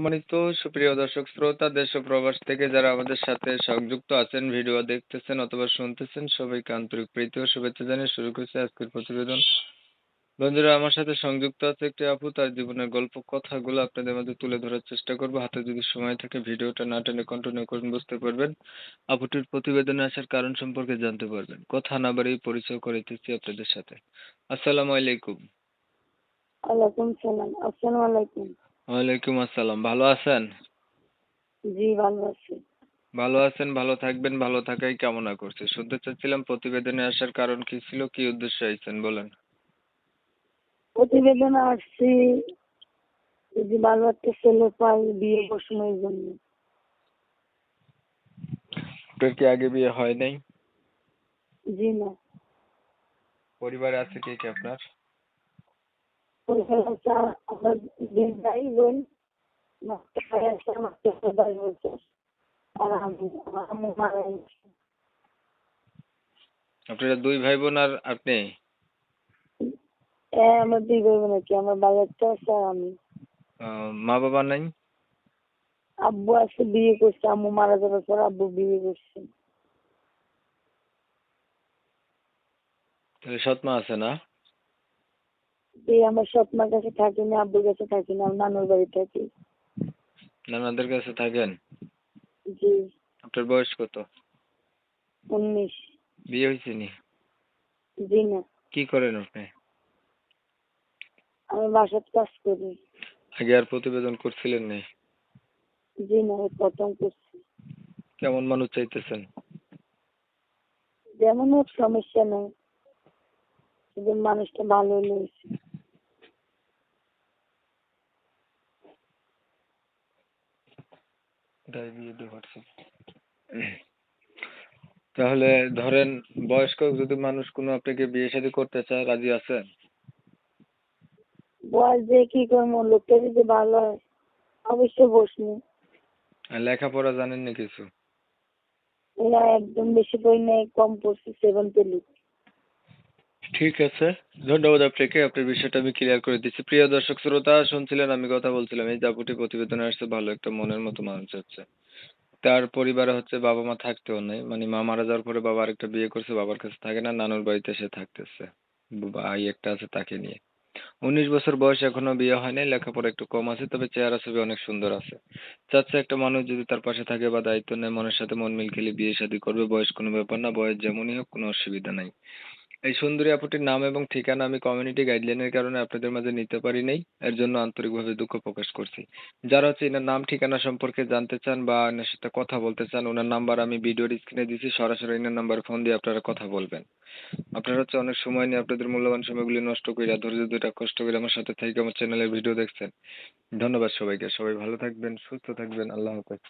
সম্মানিত সুপ্রিয় দর্শক, শ্রোতা দেশ ও প্রবাস থেকে যারা আমাদের সাথে সংযুক্ত আছেন, ভিডিও দেখতেছেন অথবা শুনতেছেন, সবাইকে আন্তরিক প্রীতি ও শুভেচ্ছা জানিয়ে শুরু করছে আজকের প্রতিবেদন। বন্ধুরা, আমার সাথে সংযুক্ত আছে একটি আপু, তার জীবনের গল্প, কথাগুলো আপনাদের মধ্যে তুলে ধরার চেষ্টা করব। হাতে যদি সময় থাকে, ভিডিওটা না টেনে কন্টিনিউ করুন, বুঝতে পারবেন। আপুটির প্রতিবেদনে আসার কারণ সম্পর্কে জানতে পারবেন। কথা না বাড়িয়ে পরিচয় করে দিচ্ছি আপনাদের সাথে। আসসালামু আলাইকুম। ওয়ালাইকুম সালাম। আসসালামু আলাইকুম। ওয়ালাইকুম আসসালাম ভালো আছেন? জি ভালো আছি। ভালো আছেন ভালো থাকবেন ভালো থাকাই কামনা করছি। শুনতে চাচ্ছিলাম প্রতিবেদনে আসার কারণ কি ছিল কি উদ্দেশ্যে আইছেন বলেন? প্রতিবেদন আসছি যদি ভালো একটা ছেলে পাই বিয়ে এই জন্য। আপনার কি আগে বিয়ে হয় নাই? জি না। পরিবারে আছে কে কে আপনার? আমার দুই ভাই বোন বলছে আর আমি আমার আম্মু মারা গেছে আপনারা দুই ভাই বোন আর আপনি? হ্যাঁ আমার দুই ভাই বোন আছে আমার আছে আর আমি। মা বাবা নাই? আব্বু আছে বিয়ে করছে আম্মু মারা যাওয়ার পর আব্বু বিয়ে করছে। তাহলে সৎ মা আছে না? এই আমার সৎমার কাছে থাকি না আব্বুর কাছে থাকি না নানুর বাড়ি থাকি। নানাদের কাছে থাকেন? জি। আপনার বয়স কত? উনিশ। বিয়ে হয়েছে নি? জি না। কি করেন আপনি? আমি বাসার কাজ করি। আগে আর প্রতিবেদন করছিলেন না জি না প্রথম করছি। কেমন মানুষ চাইতেছেন? যেমন হোক সমস্যা নেই। শুধু মানুষটা ভালো হলে তাহলে ধরেন বয়স্ক যদি মানুষ কোনো আপনাকে বিয়ে শাদী করতে চায় রাজি আছেন বয়স দিয়ে কি করব লোকটা যদি ভালো হয় অবশ্যই বসবো। আর লেখাপড়া জানেন না কিছু? এরা একদম বেশি বই নেই কম পড়ছি সেভেন পেলি ঠিক আছে। ধন্যবাদ আপনাকে, আপনার বিষয়টা আমি ক্লিয়ার করে দিচ্ছি। প্রিয় দর্শক, শ্রোতা শুনছিলেন, আমি কথা বলছিলাম, এই জাপুটি প্রতিবেদনে আসছে ভালো একটা মনের মতো মানুষ হচ্ছে। তার পরিবারে হচ্ছে, বাবা মা থাকতেও নেই। মানে মা মারা যাওয়ার পরে বাবা আরেকটা বিয়ে করছে, বাবার কাছে থাকে না, নানুর বাড়িতে সে থাকতেছে। ভাই একটা আছে তাকে নিয়ে। উনিশ বছর বয়স এখনও বিয়ে হয়নি লেখাপড়া একটু কম আছে, তবে চেহারা ছবি অনেক সুন্দর আছে। চাচ্ছে একটা মানুষ যদি তার পাশে থাকে বা দায়িত্ব নেয়, মনের সাথে মন মিল খেলে বিয়ে শাদী করবে, বয়স কোনো ব্যাপার না, বয়স যেমনই হোক, কোনো অসুবিধা নাই। এই সুন্দরী আপুটির নাম এবং ঠিকানা আমি কমিউনিটি গাইডলাইনের কারণে আপনাদের মাঝে নিতে পারি নাই। এর জন্য আন্তরিকভাবে দুঃখ প্রকাশ করছি। যারা হচ্ছে এনার নাম, ঠিকানা সম্পর্কে জানতে চান বা এনার সাথে কথা বলতে চান, ওনার নাম্বার আমি ভিডিওর স্ক্রিনে দিচ্ছি সরাসরি এনার নাম্বারে ফোন দিয়ে আপনারা কথা বলবেন। আপনারা হচ্ছে অনেক সময় নিয়ে আপনাদের মূল্যবান সময়গুলি নষ্ট করে ধৈর্য দুইটা কষ্ট করে আমার সাথে থেকে আমার চ্যানেলের ভিডিও দেখছেন। ধন্যবাদ সবাইকে। সবাই ভালো থাকবেন, সুস্থ থাকবেন। আল্লাহ হাফেজ।